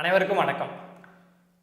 அனைவருக்கும் வணக்கம்.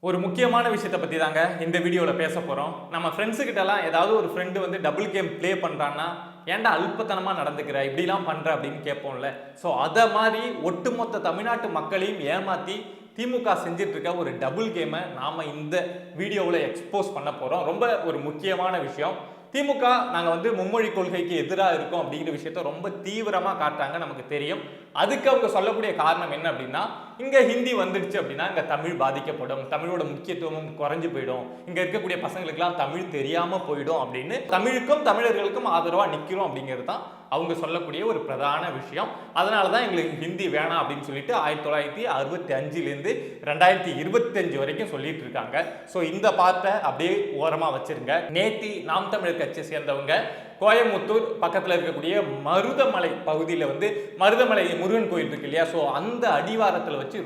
ஒரு முக்கியமான விஷயத்தை பற்றி தாங்க இந்த வீடியோவில் பேச போகிறோம் நம்ம ஃப்ரெண்ட்ஸுக்கிட்டலாம் ஏதாவது ஒரு ஃப்ரெண்டு வந்து டபுள் கேம் ப்ளே பண்ணுறான்னா ஏன்டா அல்பத்தனமாக நடந்துக்கிற? இப்படிலாம் பண்ணுற அப்படின்னு கேட்போம்ல. ஸோ அதை மாதிரி ஒட்டுமொத்த தமிழ்நாட்டு மக்களையும் ஏமாற்றி திமுக செஞ்சிட்ருக்க ஒரு டபுள் கேமை நாம் இந்த வீடியோவில் எக்ஸ்போஸ் பண்ண போகிறோம் ரொம்ப ஒரு முக்கியமான விஷயம். திமுக நாங்கள் வந்து மும்மொழி கொள்கைக்கு எதிராக இருக்கோம் அப்படிங்கிற விஷயத்த ரொம்ப தீவிரமாக காட்டுறாங்க நமக்கு தெரியும். அதுக்கு அவங்க சொல்லக்கூடிய காரணம் என்ன அப்படின்னா இங்கே ஹிந்தி வந்துடுச்சு அப்படின்னா இங்கே தமிழ் பாதிக்கப்படும். தமிழோட முக்கியத்துவமும் குறைஞ்சு போயிடும். இங்கே இருக்கக்கூடிய பசங்களுக்கெல்லாம் தமிழ் தெரியாமல் போயிடும் அப்படின்னு தமிழுக்கும் தமிழர்களுக்கும் ஆதரவாக நிற்கிறோம் அப்படிங்கிறது தான் அவங்க சொல்லக்கூடிய ஒரு பிரதான விஷயம். அதனால தான் எங்களுக்கு ஹிந்தி வேணாம் அப்படின்னு சொல்லிட்டு ஆயிரத்தி தொள்ளாயிரத்தி அறுபத்தி அஞ்சுலேருந்து ரெண்டாயிரத்தி இருபத்தஞ்சு வரைக்கும் சொல்லிட்டு இருக்காங்க. ஸோ இந்த பார்ட்டை அப்படியே ஓரமாக வச்சிருங்க. நேத்தி நாம் தமிழர் கட்சியை சேர்ந்தவங்க கோயம்புத்தூர் பக்கத்தில் இருக்கக்கூடிய மருதமலை பகுதியில் வந்து மருதமலை முருகன் கோயில் இருக்கு இல்லையா? ஸோ அந்த அடிவாரத்தில் வச்சு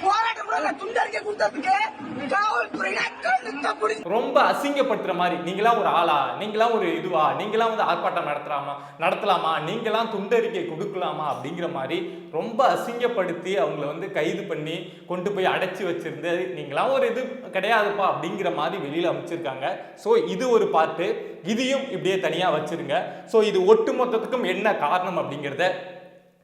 ரொம்ப அசிங்கப்படுத்துற மாதிரி நீங்களாம் ஒரு ஆளா? நீங்களாம் ஒரு இதுவா? நீங்களாம் வந்து ஆர்ப்பாட்டம் நடத்தலாமா? நடத்தலாமா? நீங்களாம் துண்டறிக்கை கொடுக்கலாமா? அப்படிங்கிற மாதிரி ரொம்ப அசிங்கப்படுத்தி அவங்கள வந்து கைது பண்ணி கொண்டு போய் அடைச்சி வச்சிருந்து நீங்களாம் ஒரு இது கிடையாதுப்பா அப்படிங்கிற மாதிரி வெளியில அமைச்சிருக்காங்க ஸோ இது ஒரு பார்ட்டு இதையும் இப்படியே தனியா வச்சிருங்க. ஸோ இது ஒட்டு மொத்தத்துக்கும் என்ன காரணம் அப்படிங்கிறத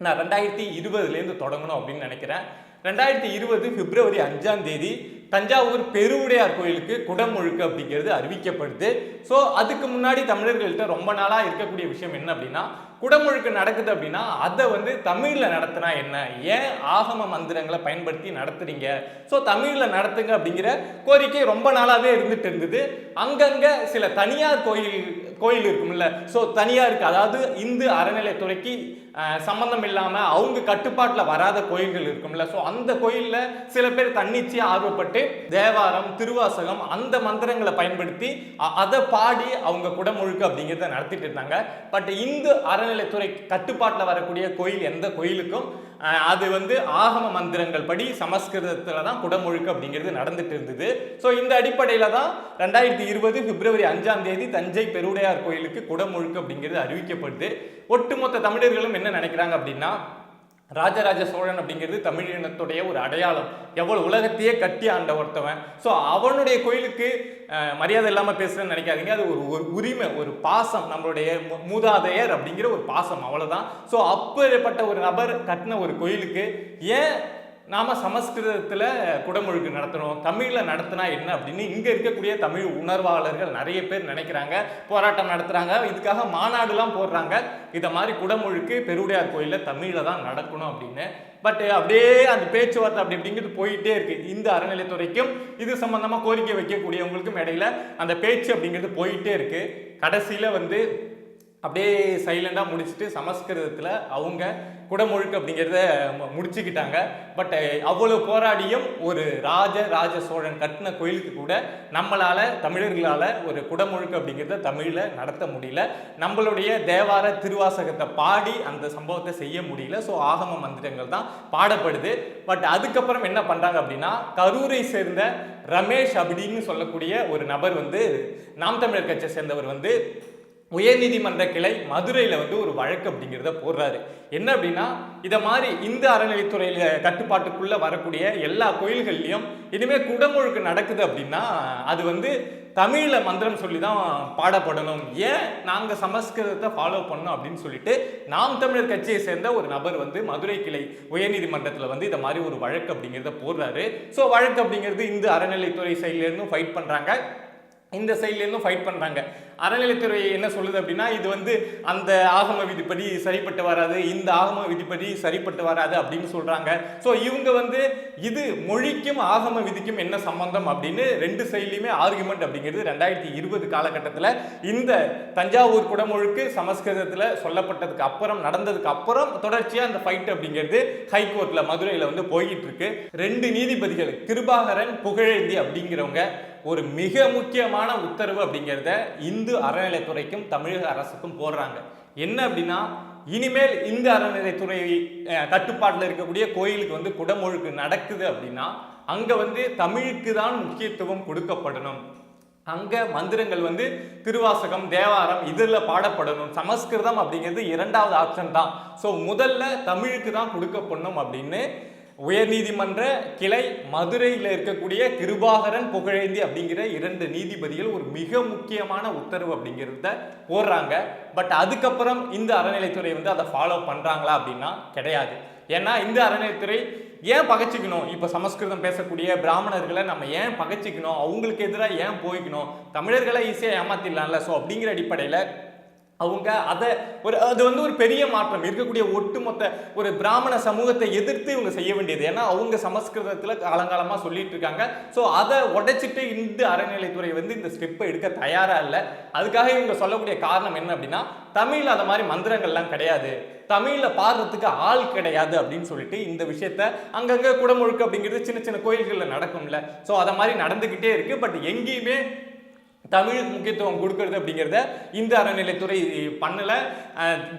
நான் ரெண்டாயிரத்தி இருபதுலேருந்து தொடங்கணும் அப்படின்னு நினைக்கிறேன். ரெண்டாயிரத்தி இருபது பிப்ரவரி அஞ்சாம் தேதி தஞ்சாவூர் பெருவுடையார் கோயிலுக்கு குடமுழுக்கு அப்படிங்கிறது அறிவிக்கப்படுது. ஸோ அதுக்கு முன்னாடி தமிழர்கள்ட்ட ரொம்ப நாளாக இருக்கக்கூடிய விஷயம் என்ன அப்படின்னா குடமுழுக்கு நடக்குது அப்படின்னா அதை வந்து தமிழில் நடத்தினா என்ன? ஏன் ஆகம மந்திரங்களை பயன்படுத்தி நடத்துறீங்க? ஸோ தமிழில் நடத்துங்க அப்படிங்கிற கோரிக்கை ரொம்ப நாளாகவே இருந்துட்டு இருந்தது. அங்கங்கே சில தனியார் கோயில் கோயில் இருக்கும்ல. ஸோ தனியாக இருக்குது அதாவது இந்து அறநிலைத்துறைக்கு சம்மந்தம் இல்லாமல் அவங்க கட்டுப்பாட்டில் வராத கோயில்கள் இருக்கும்ல. ஸோ அந்த கோயிலில் சில பேர் தன்னிச்சையாக ஆர்வப்பட்டு தேவாரம் திருவாசகம் அந்த மந்திரங்களை பயன்படுத்தி அதை பாடி அவங்க குடமுழுக்கு அப்படிங்கிறத நடத்திட்டு இருந்தாங்க. பட் இந்து அறநிலைத்துறை கட்டுப்பாட்டில் வரக்கூடிய கோயில் எந்த கோயிலுக்கும் அது வந்து ஆகம மந்திரங்கள் படி சமஸ்கிருதத்தில் தான் குடமுழுக்கு அப்படிங்கிறது நடந்துட்டு இருந்தது. ஸோ இந்த அடிப்படையில் தான் ரெண்டாயிரத்தி இருபது பிப்ரவரி அஞ்சாம் தேதி தஞ்சை பெருவுடையார் கோயிலுக்கு குடமுழுக்கு அப்படிங்கிறது அறிவிக்கப்படுது. ஒட்டுமொத்த தமிழர்களும் என்ன நினைக்கிறாங்க அப்படின்னா ராஜராஜ சோழன் அப்படிங்கிறது தமிழ் இனத்துடைய ஒரு அடையாளம். எவ்வளோ உலகத்தையே கட்டி ஆண்ட ஒருத்தவன். ஸோ அவனுடைய கோயிலுக்கு மரியாதை இல்லாமல் பேசுகிறேன்னு நினைக்காதீங்க. அது ஒரு ஒரு உரிமை ஒரு பாசம் நம்மளுடைய மூதாதையர் அப்படிங்கிற ஒரு பாசம் அவ்வளோதான் ஸோ அப்பேற்பட்ட ஒரு நபர் கட்டின ஒரு கோயிலுக்கு ஏன் நாம் சமஸ்கிருதத்தில் குடமுழுக்கு நடத்தணும் தமிழில் நடத்தினா என்ன அப்படின்னு இங்கே இருக்கக்கூடிய தமிழ் உணர்வாளர்கள் நிறைய பேர் நினைக்கிறாங்க போராட்டம் நடத்துகிறாங்க இதுக்காக மாநாடுலாம் போடுறாங்க. இதை மாதிரி குடமுழுக்கு பெருவுடையார் கோயிலில் தமிழில் தான் நடக்கணும் அப்படின்னு. பட் அப்படியே அந்த பேச்சுவார்த்தை அப்படி அப்படிங்கிறது போயிட்டே இருக்குது இந்த அறநிலைத்துறைக்கும் இது சம்மந்தமாக கோரிக்கை வைக்கக்கூடியவங்களுக்கும் இடையில அந்த பேச்சு அப்படிங்கிறது போயிட்டே இருக்குது கடைசியில் வந்து அப்படியே சைலண்டாக முடிச்சுட்டு சமஸ்கிருதத்தில் அவங்க குடமுழுக்கு அப்படிங்கிறத முடிச்சுக்கிட்டாங்க. பட் அவ்வளோ போராடியும் ஒரு ராஜ ராஜ சோழன் கட்டின கோயிலுக்கு கூட நம்மளால் தமிழர்களால் ஒரு குடமுழுக்கு அப்படிங்கிறத தமிழில் நடத்த முடியல. நம்மளுடைய தேவார திருவாசகத்தை பாடி அந்த சம்பவத்தை செய்ய முடியல. ஸோ ஆகம மந்திரங்கள் தான் பாடப்படுது. பட் அதுக்கப்புறம் என்ன பண்ணுறாங்க அப்படின்னா கரூரை சேர்ந்த ரமேஷ் அப்படின்னு சொல்லக்கூடிய ஒரு நபர் வந்து நாம் தமிழர் கட்சியை சேர்ந்தவர் வந்து உயர்நீதிமன்ற கிளை மதுரையில் வந்து ஒரு வழக்கு அப்படிங்கிறத போடுறாரு. என்ன அப்படின்னா இதை மாதிரி இந்த அறநிலைத்துறையில் கட்டுப்பாட்டுக்குள்ளே வரக்கூடிய எல்லா கோயில்கள்லையும் இனிமேல் குடமுழுக்கு நடக்குது அப்படின்னா அது வந்து தமிழில் மந்திரம் சொல்லி தான் பாடப்படணும். ஏன் நாங்கள் சமஸ்கிருதத்தை ஃபாலோ பண்ணோம் அப்படின்னு சொல்லிட்டு நாம் தமிழர் கட்சியை சேர்ந்த ஒரு நபர் வந்து மதுரை கிளை உயர்நீதிமன்றத்தில் வந்து இதை மாதிரி ஒரு வழக்கு அப்படிங்கிறத போடுறாரு. ஸோ வழக்கு அப்படிங்கிறது இந்த அறநிலைத்துறை சைட்ல இருந்தும் ஃபைட் பண்ணுறாங்க இந்த சைட்லேருந்தும் ஃபைட் பண்ணுறாங்க அறநிலைத்துறை என்ன சொல்லுது அப்படின்னா இது வந்து அந்த ஆகம விதிப்படி சரிப்பட்டு வராது இந்த ஆகம விதிப்படி சரிப்பட்டு வராது அப்படின்னு சொல்கிறாங்க ஸோ இவங்க வந்து இது மொழிக்கும் ஆகம விதிக்கும் என்ன சம்பந்தம் அப்படின்னு ரெண்டு சைட்லையுமே ஆர்குமெண்ட் அப்படிங்கிறது ரெண்டாயிரத்தி இருபது காலகட்டத்தில் இந்த தஞ்சாவூர் குடமொழுக்கு சமஸ்கிருதத்தில் சொல்லப்பட்டதுக்கு அப்புறம் நடந்ததுக்கு அப்புறம் தொடர்ச்சியாக அந்த ஃபைட் அப்படிங்கிறது ஹைகோர்ட்டில் மதுரையில் வந்து போய்கிட்டு இருக்கு. ரெண்டு நீதிபதிகள் கிருபாகரன் புகழேந்தி அப்படிங்கிறவங்க ஒரு மிக முக்கியமான உத்தரவு அப்படிங்கிறத இந்து அறநிலைத்துறைக்கும் தமிழக அரசுக்கும் போடுறாங்க. என்ன அப்படின்னா இனிமேல் இந்து அறநிலைத்துறை கட்டுப்பாட்டில் இருக்கக்கூடிய கோயிலுக்கு வந்து குடமுழுக்கு நடக்குது அப்படின்னா அங்கே வந்து தமிழுக்கு தான் முக்கியத்துவம் கொடுக்கப்படணும். அங்க மந்திரங்கள் வந்து திருவாசகம் தேவாரம் இதில் பாடப்படணும். சமஸ்கிருதம் அப்படிங்கிறது இரண்டாவது ஆப்ஷன் தான். ஸோ முதல்ல தமிழுக்கு தான் கொடுக்கப்படணும் அப்படின்னு உயர்நீதிமன்ற கிளை மதுரையில் இருக்கக்கூடிய கிருபாகரன் புகழேந்தி அப்படிங்கிற இரண்டு நீதிபதிகள் ஒரு மிக முக்கியமான உத்தரவு அப்படிங்கிறத போடுறாங்க. பட் அதுக்கப்புறம் இந்த அறநிலைத்துறை வந்து அதை ஃபாலோ பண்ணுறாங்களா அப்படின்னா கிடையாது. ஏன்னா இந்த அறநிலைத்துறை ஏன் பகைச்சிக்கணும்? இப்போ சமஸ்கிருதம் பேசக்கூடிய பிராமணர்களை நம்ம ஏன் பகைச்சிக்கணும்? அவங்களுக்கு எதிராக ஏன் போய்க்கணும்? தமிழர்களை ஈஸியாக ஏமாத்திடலாம்ல. ஸோ அப்படிங்கிற அடிப்படையில் அவங்க அதை ஒரு அது வந்து ஒரு பெரிய மாற்றம். இருக்கக்கூடிய ஒட்டுமொத்த ஒரு பிராமண சமூகத்தை எதிர்த்து இவங்க செய்ய வேண்டியது. ஏன்னா அவங்க சமஸ்கிருதத்தில் காலங்காலமாக சொல்லிட்டு இருக்காங்க. ஸோ அதை உடைச்சிட்டு இந்த அறநிலைத்துறை வந்து இந்த ஸ்டெப்பை எடுக்க தயாராக இல்லை. அதுக்காக இவங்க சொல்லக்கூடிய காரணம் என்ன அப்படின்னா தமிழ் அந்த மாதிரி மந்திரங்கள்லாம் கிடையாது. தமிழில் பாடுறதுக்கு ஆள் கிடையாது அப்படின்னு சொல்லிட்டு இந்த விஷயத்த அங்கங்கே குடமுழுக்கு அப்படிங்கிறது சின்ன சின்ன கோயில்களில் நடக்கும்ல. ஸோ அதை மாதிரி நடந்துக்கிட்டே இருக்குது பட் எங்கேயுமே தமிழுக்கு முக்கியத்துவம் கொடுக்கறது அப்படிங்கிறத இந்த அறநிலைத்துறை பண்ணல.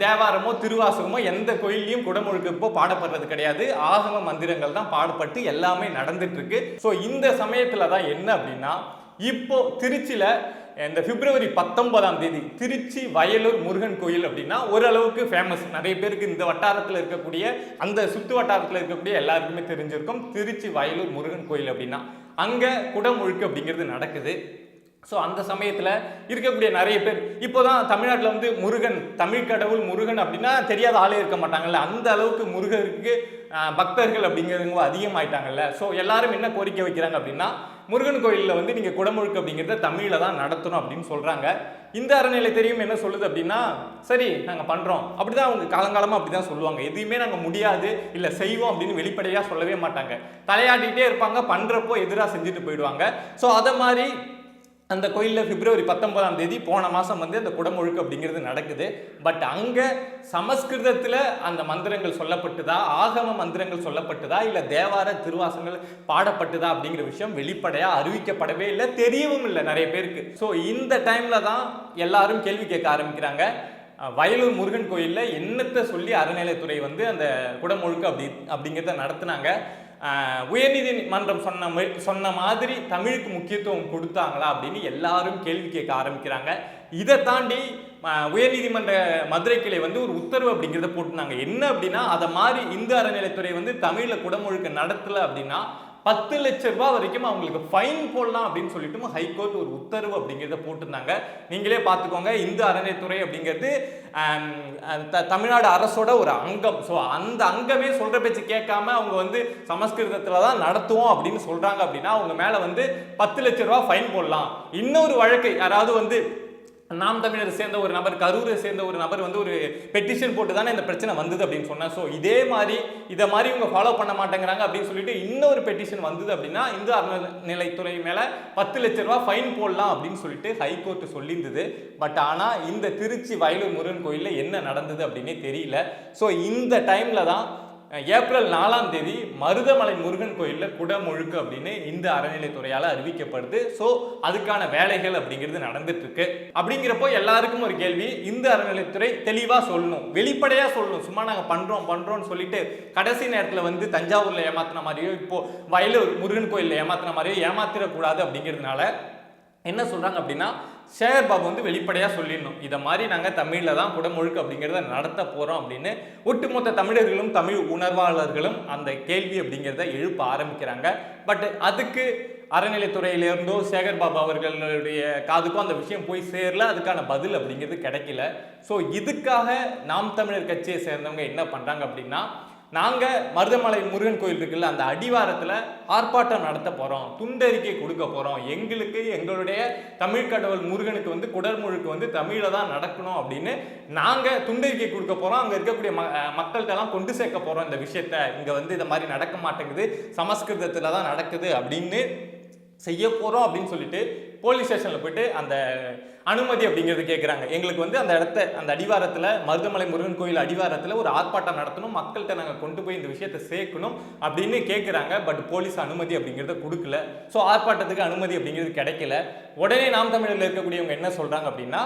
தேவாரமோ திருவாசகமோ எந்த கோயில்லையும் குடமுழுக்கப்போ பாடப்படுறது கிடையாது. ஆகம மந்திரங்கள் தான் பாடப்பட்டு எல்லாமே நடந்துட்டுருக்கு. ஸோ இந்த சமயத்தில் தான் என்ன அப்படின்னா இப்போ திருச்சியில் இந்த பிப்ரவரி பத்தொன்பதாம் தேதி திருச்சி வயலூர் முருகன் கோயில் அப்படின்னா ஓரளவுக்கு ஃபேமஸ் நிறைய பேருக்கு இந்த வட்டாரத்தில் இருக்கக்கூடிய அந்த சுற்று வட்டாரத்தில் இருக்கக்கூடிய எல்லாருக்குமே தெரிஞ்சிருக்கும் திருச்சி வயலூர் முருகன் கோயில் அப்படின்னா. அங்கே குடமுழுக்கு அப்படிங்கிறது நடக்குது. ஸோ அந்த சமயத்தில் இருக்கக்கூடிய நிறைய பேர். இப்போ தான் தமிழ்நாட்டில் வந்து முருகன் தமிழ் கடவுள் முருகன் அப்படின்னா தெரியாத ஆளே இருக்க மாட்டாங்கல்ல. அந்த அளவுக்கு முருகருக்கு பக்தர்கள் அப்படிங்கிறவங்க அதிகமாயிட்டாங்கல்ல. ஸோ எல்லாரும் என்ன கோரிக்கை வைக்கிறாங்க அப்படின்னா முருகன் கோயிலில் வந்து நீங்கள் குடமுழுக்கு அப்படிங்கிறத தமிழில் தான் நடத்தணும் அப்படின்னு சொல்கிறாங்க இந்த அறநிலை தெரியும் என்ன சொல்லுது அப்படின்னா சரி நாங்கள் பண்ணுறோம் அப்படி தான் அவங்க காலங்காலமாக அப்படி தான் சொல்லுவாங்க. எதுவுமே நாங்கள் முடியாது இல்லை செய்வோம் அப்படின்னு வெளிப்படையாக சொல்லவே மாட்டாங்க. தலையாட்டிகிட்டே இருப்பாங்க பண்ணுறப்போ எதிராக செஞ்சுட்டு போயிடுவாங்க. ஸோ அதை மாதிரி அந்த கோயிலில் பிப்ரவரி பத்தொன்பதாம் தேதி போன மாதம் வந்து அந்த குடமுழுக்கு அப்படிங்கிறது நடக்குது. பட் அங்கே சமஸ்கிருதத்தில் அந்த மந்திரங்கள் சொல்லப்பட்டுதா? ஆகம மந்திரங்கள் சொல்லப்பட்டுதா? இல்லை தேவார திருவாசங்கள் பாடப்பட்டுதா? அப்படிங்கிற விஷயம் வெளிப்படையாக அறிவிக்கப்படவே இல்லை தெரியவும் இல்லை நிறைய பேருக்கு. ஸோ இந்த டைமில் தான் எல்லாரும் கேள்வி கேட்க ஆரம்பிக்கிறாங்க. வயலூர் முருகன் கோயிலில் என்னத்தை சொல்லி அறநிலையத்துறை வந்து அந்த குடமுழுக்கு அப்படி அப்படிங்கிறத நடத்துனாங்க. உயர்நீதிமன்றம் சொன்ன சொன்ன மாதிரி தமிழுக்கு முக்கியத்துவம் கொடுத்தாங்களா அப்படின்னு எல்லாரும் கேள்வி கேட்க ஆரம்பிக்கிறாங்க. இதை தாண்டி உயர்நீதிமன்ற மதுரை கிளை வந்து ஒரு உத்தரவு அப்படிங்கிறத போட்டுனாங்க என்ன அப்படின்னா அதை மாதிரி இந்து அறநிலைத்துறை வந்து தமிழில் குடமுழுக்கு நடத்தலை அப்படின்னா பத்து லட்ச ரூபாய் வரைக்கும் அவங்களுக்கு ஃபைன் போடலாம் அப்படின்னு சொல்லிட்டு ஹைகோர்ட் ஒரு உத்தரவு அப்படிங்கிறத போட்டிருந்தாங்க. நீங்களே பார்த்துக்கோங்க இந்து அறநிலைத்துறை அப்படிங்கிறது த- தமிழ்நாடு அரசோட ஒரு அங்கம். ஸோ அந்த அங்கமே சொல்ற பேச்சு கேட்காம அவங்க வந்து சமஸ்கிருதத்தில் தான் நடத்துவோம் அப்படின்னு சொல்றாங்க அப்படின்னா அவங்க மேல வந்து பத்து லட்ச ரூபா ஃபைன் போடலாம். இன்னொரு வழக்கு யாராவது வந்து நாம் தமிழர் சேர்ந்த ஒரு நபர் கரூரை சேர்ந்த ஒரு நபர் வந்து ஒரு பெட்டிஷன் போட்டு தானே இந்த பிரச்சனை வந்தது அப்படின்னு சொன்னேன் ஸோ இதே மாதிரி இதை மாதிரி இவங்க ஃபாலோ பண்ண மாட்டேங்கிறாங்க அப்படின்னு சொல்லிட்டு இன்னொரு பெட்டிஷன் வந்தது அப்படின்னா இந்து அறநிலைத்துறை மேலே பத்து லட்ச ரூபா ஃபைன் போடலாம் அப்படின்னு சொல்லிட்டு ஹைகோர்ட் சொல்லியிருந்தது பட் ஆனால் இந்த திருச்சி வயலூர் முருகன் கோயிலில் என்ன நடந்தது அப்படின்னே தெரியல. ஸோ இந்த டைமில் தான் ஏப்ரல் நாலாம் தேதி மருதமலை முருகன் கோயிலில் குடமுழுக்கு அப்படின்னு இந்த அறநிலைத்துறையால் அறிவிக்கப்படுது. ஸோ அதுக்கான வேலைகள் அப்படிங்கிறது நடந்துட்டு இருக்கு அப்படிங்கிறப்போ எல்லாருக்கும் ஒரு கேள்வி இந்த அறநிலைத்துறை தெளிவாக சொல்லணும் வெளிப்படையாக சொல்லணும். சும்மா நாங்கள் பண்ணுறோம் பண்ணுறோம்னு சொல்லிட்டு கடைசி நேரத்தில் வந்து தஞ்சாவூரில் ஏமாத்தின மாதிரியோ இப்போ வயலூர் முருகன் கோயிலில் ஏமாத்தின மாதிரியோ ஏமாத்திடக்கூடாது அப்படிங்கிறதுனால என்ன சொல்கிறாங்க அப்படின்னா சேகர் பாபு வந்து வெளிப்படையாக சொல்லிடணும். இதை மாதிரி நாங்கள் தமிழில் தான் குடமுழுக்கு அப்படிங்கிறத நடத்த போகிறோம் அப்படின்னு ஒட்டுமொத்த தமிழர்களும் தமிழ் உணர்வாளர்களும் அந்த கேள்வி அப்படிங்கிறத எழுப்ப ஆரம்பிக்கிறாங்க. பட் அதுக்கு அறநிலைத்துறையிலிருந்தோ சேகர் பாபு அவர்களுடைய காதுக்கும் அந்த விஷயம் போய் சேரல அதுக்கான பதில் அப்படிங்கிறது கிடைக்கல. ஸோ இதுக்காக நாம் தமிழர் கட்சியை சேர்ந்தவங்க என்ன பண்ணுறாங்க அப்படின்னா நாங்கள் மருதமலை முருகன் கோயில் இருக்குல்ல அந்த அடிவாரத்தில் ஆர்ப்பாட்டம் நடத்த போகிறோம் துண்டறிக்கை கொடுக்க போகிறோம் எங்களுக்கு எங்களுடைய தமிழ் கடவுள் முருகனுக்கு வந்து குடல்முழுக்கு வந்து தமிழில் தான் நடக்கணும் அப்படின்னு நாங்கள் துண்டறிக்கை கொடுக்க போகிறோம் அங்கே இருக்கக்கூடிய ம மக்கள்கிட்டலாம் கொண்டு சேர்க்க போகிறோம் இந்த விஷயத்த. இங்கே வந்து இந்த மாதிரி நடக்க மாட்டேங்குது சமஸ்கிருதத்தில் தான் நடக்குது அப்படின்னு செய்ய போகிறோம் அப்படின்னு சொல்லிட்டு போலீஸ் ஸ்டேஷனில் போயிட்டு அந்த அனுமதி அப்படிங்கிறது கேட்குறாங்க எங்களுக்கு வந்து அந்த இடத்த அந்த அடிவாரத்தில் மருதமலை முருகன் கோயில் அடிவாரத்தில் ஒரு ஆர்ப்பாட்டம் நடத்தணும். மக்கள்கிட்ட நாங்கள் கொண்டு போய் இந்த விஷயத்தை சேர்க்கணும் அப்படின்னு கேட்குறாங்க பட் போலீஸ் அனுமதி அப்படிங்கிறத கொடுக்கல. ஸோ ஆர்ப்பாட்டத்துக்கு அனுமதி அப்படிங்கிறது கிடைக்கல. உடனே நாம் தமிழரில் இருக்கக்கூடியவங்க என்ன சொல்கிறாங்க அப்படின்னா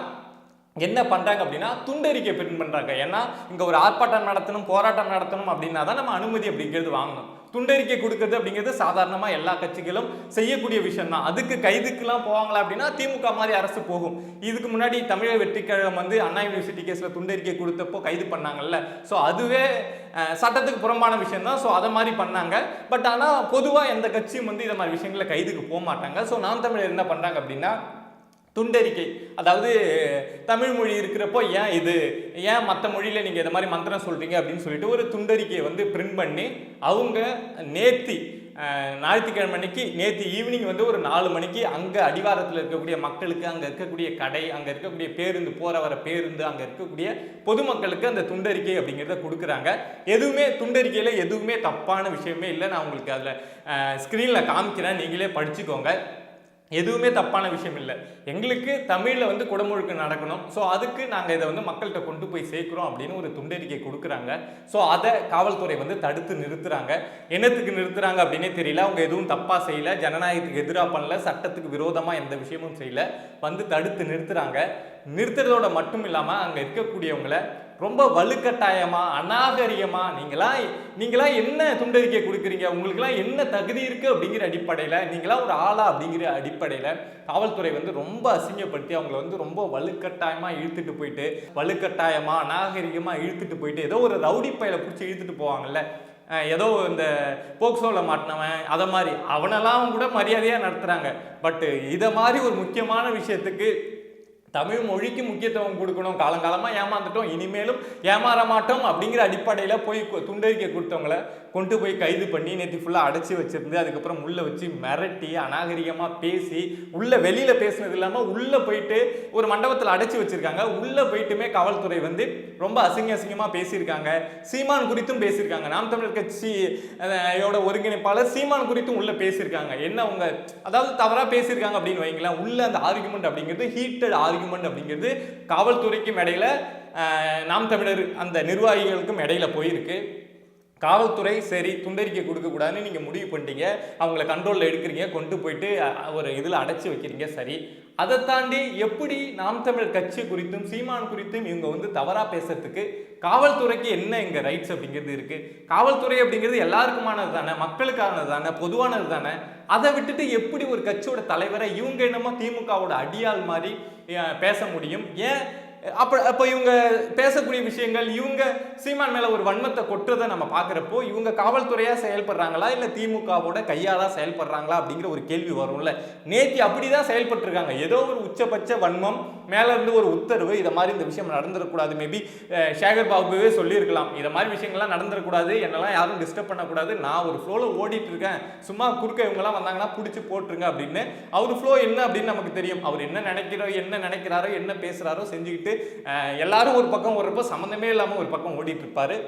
என்ன பண்ணுறாங்க அப்படின்னா துண்டறிக்கை பிரிண்ட் பண்ணுறாங்க ஏன்னா இங்கே ஒரு ஆர்ப்பாட்டம் நடத்தணும் போராட்டம் நடத்தணும் அப்படின்னா தான் நம்ம அனுமதி அப்படிங்கிறது வாங்கணும். துண்டறிக்கை கொடுக்கறது அப்படிங்கிறது சாதாரணமாக எல்லா கட்சிகளும் செய்யக்கூடிய விஷயம் தான் அதுக்கு கைதுக்கெல்லாம் போவாங்களா அப்படின்னா திமுக மாதிரி அரசு போகும். இதுக்கு முன்னாடி தமிழக வெற்றி கழகம் வந்து அண்ணா யூனிவர்சிட்டி கேஸில் துண்டறிக்கை கொடுத்தப்போ கைது பண்ணாங்கல்ல. ஸோ அதுவே சட்டத்துக்கு புறம்பான விஷயம் தான் ஸோ அதை மாதிரி பண்ணாங்க. பட் ஆனால் பொதுவாக எந்த கட்சியும் வந்து இதை மாதிரி விஷயங்களில் கைதுக்கு போக மாட்டாங்க ஸோ நாம் தமிழர் என்ன பண்ணுறாங்க அப்படின்னா துண்டறிக்கை. அதாவது தமிழ் மொழி இருக்கிறப்போ ஏன் இது? ஏன் மற்ற மொழியில் நீங்கள் இதை மாதிரி மந்திரம் சொல்கிறீங்க அப்படின்னு சொல்லிட்டு ஒரு துண்டறிக்கையை வந்து பிரிண்ட் பண்ணி அவங்க நேத்தி ஞாயிற்றுக்கிழமை அன்னைக்கு நேற்று ஈவினிங் வந்து ஒரு நாலு மணிக்கு அங்கே அடிவாரத்தில் இருக்கக்கூடிய மக்களுக்கு அங்கே இருக்கக்கூடிய கடை அங்கே இருக்கக்கூடிய பேருந்து போகிற வர பேருந்து அங்கே இருக்கக்கூடிய பொதுமக்களுக்கு அந்த துண்டறிக்கை அப்படிங்கிறத கொடுக்குறாங்க. எதுவுமே துண்டறிக்கையில் எதுவுமே தப்பான விஷயமே இல்லை. நான் உங்களுக்கு அதில் ஸ்க்ரீனில் காமிக்கிறேன். நீங்களே படிச்சுக்கோங்க. எதுவுமே தப்பான விஷயம் இல்லை. எங்களுக்கு தமிழில் வந்து குடமுழுக்கு நடக்கணும். ஸோ அதுக்கு நாங்கள் இதை வந்து மக்கள்கிட்ட கொண்டு போய் சேர்க்குறோம் அப்படின்னு ஒரு துண்டறிக்கை கொடுக்குறாங்க. ஸோ அதை காவல்துறை வந்து தடுத்து நிறுத்துறாங்க. என்னத்துக்கு நிறுத்துறாங்க அப்படின்னே தெரியல. அவங்க எதுவும் தப்பாக செய்யலை. ஜனநாயகத்துக்கு எதிராக பண்ணல. சட்டத்துக்கு விரோதமாக எந்த விஷயமும் செய்யல. வந்து தடுத்து நிறுத்துறாங்க. நிறுத்துறதோட மட்டும் இல்லாமல் அங்கே இருக்கக்கூடியவங்களை ரொம்ப வலுக்கட்டாயமா அநாகரிகமாக நீங்களா நீங்களா என்ன துண்டறிக்கை கொடுக்குறீங்க? உங்களுக்குலாம் என்ன தகுதி இருக்குது அப்படிங்கிற அடிப்படையில் நீங்களா ஒரு ஆளா அப்படிங்கிற அடிப்படையில் காவல்துறை வந்து ரொம்ப அசிங்கப்படுத்தி அவங்கள வந்து ரொம்ப வலுக்கட்டாயமாக இழுத்துட்டு போயிட்டு வலுக்கட்டாயமாக அநாகரிகமாக இழுத்துட்டு போயிட்டு ஏதோ ஒரு ரவுடி பையில பிடிச்சி இழுத்துட்டு போவாங்கல்ல. ஏதோ இந்த போக்சோவில் மாட்டினவன் அதை மாதிரி. அவனெல்லாம் கூட மரியாதையாக நடத்துகிறாங்க பட்டு இதை மாதிரி ஒரு முக்கியமான விஷயத்துக்கு தமிழ் மொழிக்கு முக்கியத்துவம் கொடுக்கணும். காலங்காலமாக ஏமாந்துட்டோம். இனிமேலும் ஏமாற மாட்டோம் அப்படிங்கிற அடிப்படையில் போய் துண்டறிக்கை கொடுத்தவங்கள கொண்டு போய் கைது பண்ணி நேற்று ஃபுல்லாக அடைச்சி வச்சிருந்து அதுக்கப்புறம் உள்ளே வச்சு மிரட்டி அநாகரிகமாக பேசி உள்ளே வெளியில் பேசுனது இல்லாமல் உள்ளே போயிட்டு ஒரு மண்டபத்தில் அடைச்சி வச்சுருக்காங்க. உள்ளே போயிட்டுமே காவல்துறை வந்து ரொம்ப அசிங்க அசிங்கமாக பேசியிருக்காங்க. சீமான் குறித்தும் பேசியிருக்காங்க. நாம் தமிழர் கட்சி யோட ஒருங்கிணைப்பாளர் சீமான் குறித்தும் உள்ளே பேசியிருக்காங்க. என்ன அவங்க அதாவது தவறாக பேசியிருக்காங்க அப்படின்னு வைங்களேன். உள்ள அந்த ஆர்குமெண்ட் அப்படிங்கிறது ஹீட்டட் ஆர்குமெண்ட் அப்படிங்கிறது காவல்துறைக்கும் இடையில நாம் தமிழர் அந்த நிர்வாகிகளுக்கும் இடையில போயிருக்கு. காவல்துறை சரி துண்டறிக்கை கொடுக்கக்கூடாதுன்னு நீங்கள் முடிவு பண்ணிட்டீங்க. அவங்கள கண்ட்ரோலில் எடுக்கிறீங்க கொண்டு போயிட்டு ஒரு இதில் அடைச்சி வைக்கிறீங்க சரி. அதை தாண்டி எப்படி நாம் தமிழர் கட்சி குறித்தும் சீமான் குறித்தும் இவங்க வந்து தவறாக பேசுறதுக்கு காவல்துறைக்கு என்ன இங்கே ரைட்ஸ் அப்படிங்கிறது இருக்குது காவல்துறை அப்படிங்கிறது எல்லாருக்குமானது தானே மக்களுக்கானது தானே பொதுவானது தானே? அதை விட்டுட்டு எப்படி ஒரு கட்சியோட தலைவரை இவங்க என்னமோ திமுகவோட அடியாள் மாதிரி பேச முடியும்? ஏன் அப்போ அப்போ இவங்க பேசக்கூடிய விஷயங்கள் இவங்க சீமான் மேலே ஒரு வன்மத்தை கொட்டுறதை நம்ம பார்க்குறப்போ இவங்க காவல்துறையாக செயல்படுறாங்களா? இல்லை திமுகவோட கையாளா செயல்படுறாங்களா? அப்படிங்கிற ஒரு கேள்வி வரும்ல. நேத்தி அப்படிதான் செயல்பட்டுருக்காங்க. ஏதோ ஒரு உச்சபட்ச வன்மம் மேலேருந்து ஒரு உத்தரவு இதை மாதிரி இந்த விஷயம் நடந்துடக்கூடாது. மேபி சேகர் பாபுவே சொல்லியிருக்கலாம். இதை மாதிரி விஷயங்கள்லாம் நடந்துடக்கூடாது. என்னெல்லாம் யாரும் டிஸ்டர்ப் பண்ணக்கூடாது. நான் ஒரு ஃப்ளோவில் ஓடிட்டு இருக்கேன் சும்மா குறுக்க இவங்கெல்லாம் வந்தாங்கன்னா பிடிச்சி போட்டுருங்க அப்படின்னு. அவர் ஃப்ளோ என்ன அப்படின்னு நமக்கு தெரியும். அவர் என்ன நினைக்கிறோ என்ன நினைக்கிறாரோ என்ன பேசுகிறாரோ செஞ்சுக்கிட்டு எல்லாரும் ஒரு பக்கம் ஓடுறப்போ சம்மந்தமே இல்லாமல் ஒரு பக்கம் ஓடிட்டுருப்பாரு.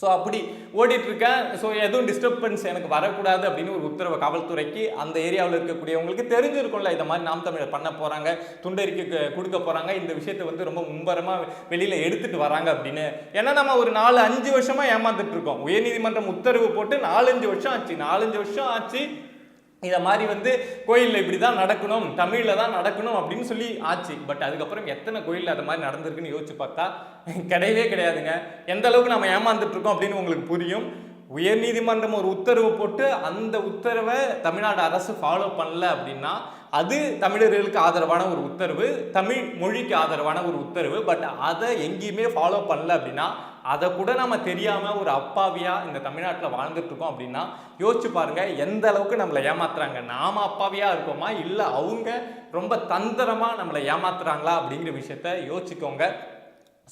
ஸோ அப்படி ஓடிட்டுருக்கேன். ஸோ எதுவும் டிஸ்டர்பன்ஸ் எனக்கு வரக்கூடாது அப்படின்னு ஒரு உத்தரவு காவல்துறைக்கு அந்த ஏரியாவில் இருக்கக்கூடியவங்களுக்கு தெரிஞ்சிருக்கும்ல. இந்த மாதிரி நாம் தமிழர் பண்ண போகிறாங்க துண்டறிக்கை கொடுக்க போகிறாங்க இந்த விஷயத்தை வந்து ரொம்ப மும்பரமாக வெளியில் எடுத்துகிட்டு வராங்க அப்படின்னு. ஏன்னா நம்ம ஒரு நாலு அஞ்சு வருஷமாக ஏமாந்துட்டு இருக்கோம். உயர்நீதிமன்றம் உத்தரவு போட்டு நாலஞ்சு வருஷம் ஆச்சு. நாலஞ்சு வருஷம் ஆச்சு. இதை மாதிரி வந்து கோயிலில் இப்படி தான் நடக்கணும் தமிழில் தான் நடக்கணும் அப்படின்னு சொல்லி ஆச்சு. பட் அதுக்கப்புறம் எத்தனை கோயிலில் அது மாதிரி நடந்திருக்குன்னு யோசிச்சு பார்த்தா கிடையவே கிடையாதுங்க. எந்த அளவுக்கு நம்ம ஏமாந்துட்டுருக்கோம் அப்படின்னு உங்களுக்கு புரியும். உயர்நீதிமன்றம் ஒரு உத்தரவு போட்டு அந்த உத்தரவை தமிழ்நாடு அரசு ஃபாலோ பண்ணல அப்படின்னா அது தமிழர்களுக்கு ஆதரவான ஒரு உத்தரவு தமிழ் மொழிக்கு ஆதரவான ஒரு உத்தரவு. பட் அதை எங்கேயுமே ஃபாலோ பண்ணல அப்படின்னா அதை கூட நம்ம தெரியாமல் ஒரு அப்பாவியாக இந்த தமிழ்நாட்டில் வாழ்ந்துட்டு இருக்கோம் அப்படின்னா யோசிச்சு பாருங்கள் எந்த அளவுக்கு நம்மளை ஏமாத்துறாங்க? நாம அப்பாவியாக இருக்கோமா? இல்லை அவங்க ரொம்ப தந்திரமாக நம்மளை ஏமாத்துறாங்களா? அப்படிங்கிற விஷயத்த யோசிச்சுக்கோங்க.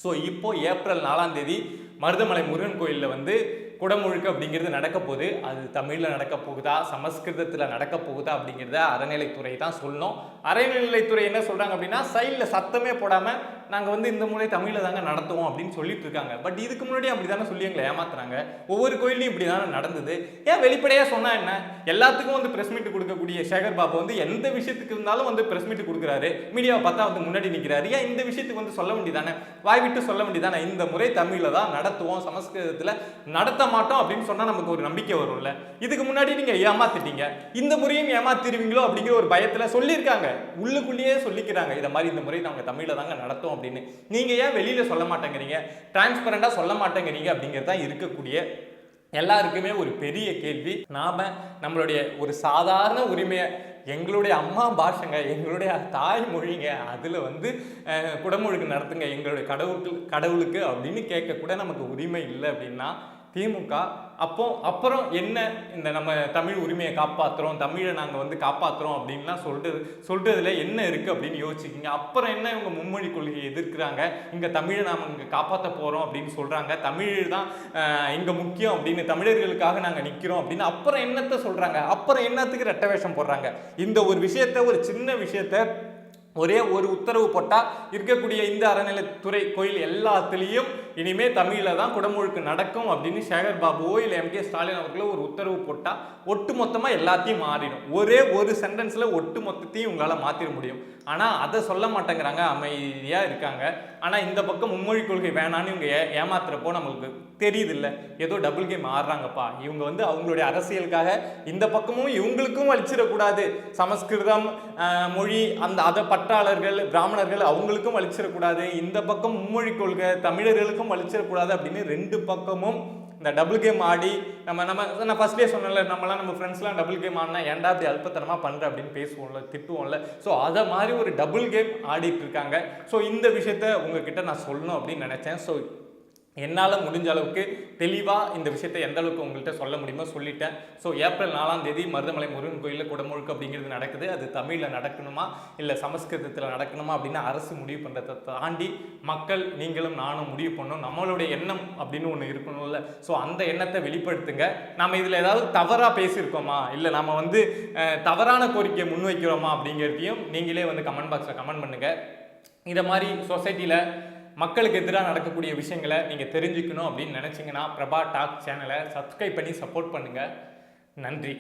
ஸோ இப்போது ஏப்ரல் நாலாம் தேதி மருதமலை முருகன் கோயிலில் வந்து குடமுழுக்கு அப்படிங்கிறது நடக்க போகுது. அது தமிழில் நடக்க போகுதா சமஸ்கிருதத்தில் நடக்க போகுதா அப்படிங்கிறத அறநிலைத்துறை தான் சொல்லணும். அறநிலைத்துறை என்ன சொல்கிறாங்க அப்படின்னா சைடில் சத்தமே போடாமல் நாங்கள் வந்து இந்த முறை தமிழில் தாங்க நடத்துவோம் அப்படின்னு சொல்லிட்டு இருக்காங்க. பட் இதுக்கு முன்னாடி அப்படி தானே சொல்லி எங்களை ஏமாத்துறாங்க. ஒவ்வொரு கோயிலையும் இப்படி தானே நடந்தது. ஏன் வெளிப்படையாக சொன்னால் என்ன? எல்லாத்துக்கும் வந்து ப்ரெஸ் மீட் கொடுக்கக்கூடிய சேகர் பாபு வந்து எந்த விஷயத்துக்கு இருந்தாலும் வந்து ப்ரெஸ் மீட் கொடுக்குறாரு. மீடியாவை பார்த்தா வந்து முன்னாடி நிற்கிறாரு ஏன் இந்த விஷயத்துக்கு வந்து சொல்ல வேண்டியதானே? வாய் விட்டு சொல்ல வேண்டியதானே? இந்த முறை தமிழில் தான் நடத்துவோம். சமஸ்கிருதத்தில் நடத்த மாட்டோம் அப்படின்னு சொன்னால் நமக்கு ஒரு நம்பிக்கை வரும்ல. இதுக்கு முன்னாடி நீங்கள் ஏமாத்திட்டீங்க. இந்த முறையும் ஏமாத்திடுவீங்களோ அப்படிங்கிற ஒரு பயத்தில் சொல்லியிருக்காங்க. உள்ளுக்குள்ளேயே சொல்லிக்கிறாங்க. இதை மாதிரி இந்த முறை நாங்கள் தமிழில் தாங்க நடத்தும் அப்படின்னு. நீங்கள் ஏன் வெளியில் சொல்ல மாட்டேங்கிறீங்க? டிரான்ஸ்பரண்டாக சொல்ல மாட்டேங்கிறீங்க அப்படிங்கிறது தான் இருக்கக்கூடிய எல்லாருக்குமே ஒரு பெரிய கேள்வி. நாம நம்மளுடைய ஒரு சாதாரண உரிமையை எங்களுடைய அம்மா பாஷைங்க எங்களுடைய தாய்மொழிங்க அதில் வந்து அஹ், குடமுழுக்கு நடத்துங்க எங்களுடைய கடவுளுக்கு கடவுளுக்கு அப்படின்னு கேட்க கூட நமக்கு உரிமை இல்லை அப்படின்னா திமுக. அப்போ அப்புறம் என்ன இந்த நம்ம தமிழ் உரிமையை காப்பாற்றுறோம் தமிழை நாங்கள் வந்து காப்பாற்றுறோம் அப்படின்லாம் சொல்றது சொல்றதுல என்ன இருக்கு அப்படின்னு யோசிச்சிக்கிங்க. அப்புறம் என்ன இவங்க மும்மொழி கொள்கையை எதிர்க்கிறாங்க? இங்க தமிழை நாம இங்க காப்பாற்ற போறோம் அப்படின்னு சொல்றாங்க. தமிழ் தான் இங்கே இங்க முக்கியம் அப்படின்னு தமிழர்களுக்காக நாங்கள் நிற்கிறோம் அப்படின்னு அப்புறம் என்னத்த சொல்றாங்க? அப்புறம் என்னத்துக்கு ரெட்ட வேஷம் போடுறாங்க? இந்த ஒரு விஷயத்த ஒரு சின்ன விஷயத்த ஒரே ஒரு உத்தரவு போட்டால் இருக்கக்கூடிய இந்த அறநிலைத்துறை கோயில் எல்லாத்துலேயும் இனிமே தமிழில் தான் குடமுழுக்கு நடக்கும் அப்படின்னு சேகர் பாபுவோ இல்லை எம்கே ஸ்டாலின் அவர்களோ ஒரு உத்தரவு போட்டால் ஒட்டு மொத்தமாக எல்லாத்தையும் மாறிடும். ஒரே ஒரு சென்டென்ஸில் ஒட்டு மொத்தத்தையும் உங்களால் மாற்றிட முடியும். ஆனால் அதை சொல்ல மாட்டேங்கிறாங்க அமைதியாக இருக்காங்க. ஆனால் இந்த பக்கம் மும்மொழி கொள்கை வேணான்னு இவங்க ஏ ஏமாத்துறப்போ நம்மளுக்கு தெரியுது இல்லை ஏதோ டபுள் கேம் ஆடுறாங்கப்பா. இவங்க வந்து அவங்களுடைய அரசியலுக்காக இந்த பக்கமும் இவங்களுக்கும் அழிச்சிடக்கூடாது. சமஸ்கிருதம் மொழி அந்த அதை பற்றாளர்கள் பிராமணர்கள் அவங்களுக்கும் அழிச்சிடக்கூடாது. இந்த பக்கம் மும்மொழி கொள்கை தமிழர்களுக்கும் அழிச்சிடக்கூடாது அப்படின்னு ரெண்டு பக்கமும் இந்த டபுள் கேம் ஆடி நம்ம நம்ம நான் ஃபர்ஸ்ட்லேயே சொன்னேன்ல நம்மலாம் நம்ம ஃப்ரெண்ட்ஸ்லாம் டபுள் கேம் ஆடினா ஏன்டா அப்படி அல்பத்தனமாக பண்ணுற அப்படின்னு பேசுவோம்ல திட்டுவோம்ல. ஸோ அதை மாதிரி ஒரு டபுள் கேம் ஆடிட்டு இருக்காங்க. ஸோ இந்த விஷயத்த உங்ககிட்ட நான் சொல்லணும் அப்படின்னு நினச்சேன். ஸோ என்னால் முடிஞ்ச அளவுக்கு தெளிவாக இந்த விஷயத்தை எந்த அளவுக்கு உங்கள்கிட்ட சொல்ல முடியுமோ சொல்லிட்டேன். ஸோ ஏப்ரல் நாலாம் தேதி மருதமலை முருகன் கோயிலில் குடமுழுக்கு அப்படிங்கிறது நடக்குது. அது தமிழில் நடக்கணுமா? இல்லை சமஸ்கிருதத்தில் நடக்கணுமா அப்படின்னு அரசு முடிவு பண்ணுறதை தாண்டி மக்கள் நீங்களும் நானும் முடிவு பண்ணணும். நம்மளுடைய எண்ணம் அப்படின்னு ஒன்று இருக்கணும்ல. ஸோ அந்த எண்ணத்தை வெளிப்படுத்துங்க. நம்ம இதில் ஏதாவது தவறாக பேசியிருக்கோமா? இல்லை நம்ம வந்து தவறான கோரிக்கையை முன்வைக்கிறோமா அப்படிங்கிறதையும் நீங்களே வந்து கமெண்ட் பாக்ஸில் கமெண்ட் பண்ணுங்கள் இதை மாதிரி சொசைட்டியில் மக்களுக்கு எதிராக நடக்கக்கூடிய விஷயங்களை நீங்கள் தெரிஞ்சுக்கணும் அப்படின்னு நினச்சிங்கன்னா பிரபா டாக் சேனலை சப்ஸ்கிரைப் பண்ணி சப்போர்ட் பண்ணுங்கள் நன்றி.